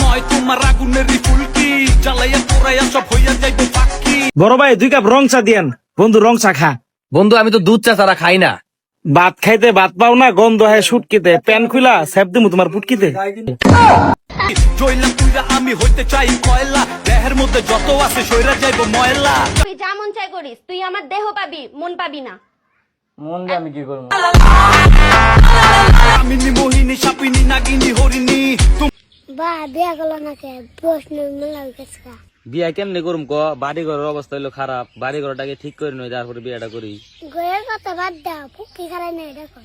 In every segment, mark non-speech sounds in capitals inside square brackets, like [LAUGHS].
নয় তোমার আগুনের ফুলকি জ্বালাইয়া পোড়াইয়া সব হইয়া যাইবো পাখি বড় ভাই দুই কাপ রং চা দিয়েন। বন্ধু রং চা খা। বন্ধু আমি তো দুধ চা ছাড়া খাই না। ভাত খাইতে ভাত পাও না গন্ধ হয় সুটকিতে। প্যান খুলা স্যাপ দিমু তোমার পুটকিতে। জইলা পুইরা আমি হইতে চাই কয়লা। দেহের মধ্যে যত আছে সইরা যাইবো ময়লা। তুই যা মন চাই করিস তুই আমার দেহ পাবি মন পাবি না। কামিনী মোহিনী সাপিনী নাগিনী হরিণী বা বিয়া করল না কে প্রশ্ন মেলা গেছে বিয়া কেমনে করুম ক? বাড়ি ঘরের অবস্থা হইল খারাপ। বাড়ি ঘরটাকে ঠিক করে নই তারপরে বিয়াটা করি। গয়ের কথা বাদ দাও ফুকি খারাই না এটা কর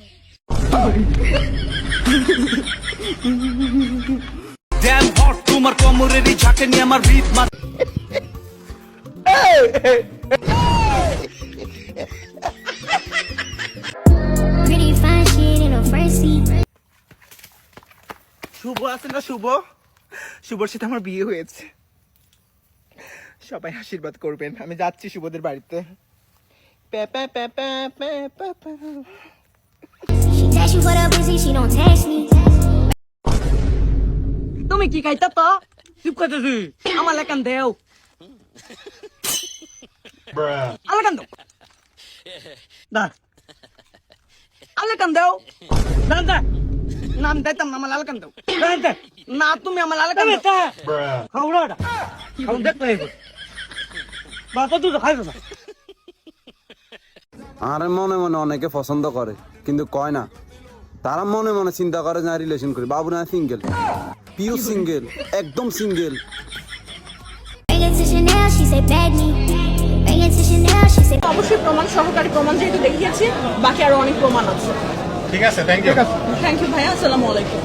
[LAUGHS] তোমার ঝাঁকে নিয়ে আমার ভিত মার Pretty fine shit in a front seat. শুভ আছে না শুভ? শুভর সাথে আমার বিয়ে হয়েছে। সবাই আশীর্বাদ করবেন আমি যাচ্ছি শুভদের বাড়িতে. তুমি কি খাইতা তো? চুপ করতেছি আমার লেখান দেও। আলেকান দাও। দা আলেকান দাও। দান দা নাম দিতাম না আমার আলেকান দাও। দান দা না তুমি আমার আলেকান দাও। খাওড়াটা খাও দেখ নাই বাবা তুই খাইছ না। আর মনে মনে অনেকে পছন্দ করে কিন্তু কয় না। তারা মনে মনে চিন্তা করে না রিলেশন করে। বাবু না সিঙ্গেল পিও সিঙ্গেল একদম সিঙ্গেল অবশ্যই প্রমাণ সহকারী প্রমাণ যেহেতু দেখিয়েছি বাকি আরও অনেক প্রমাণ আছে। ঠিক আছে থ্যাংক ইউ থ্যাংক ইউ ভাইয়া আসসালামু আলাইকুম।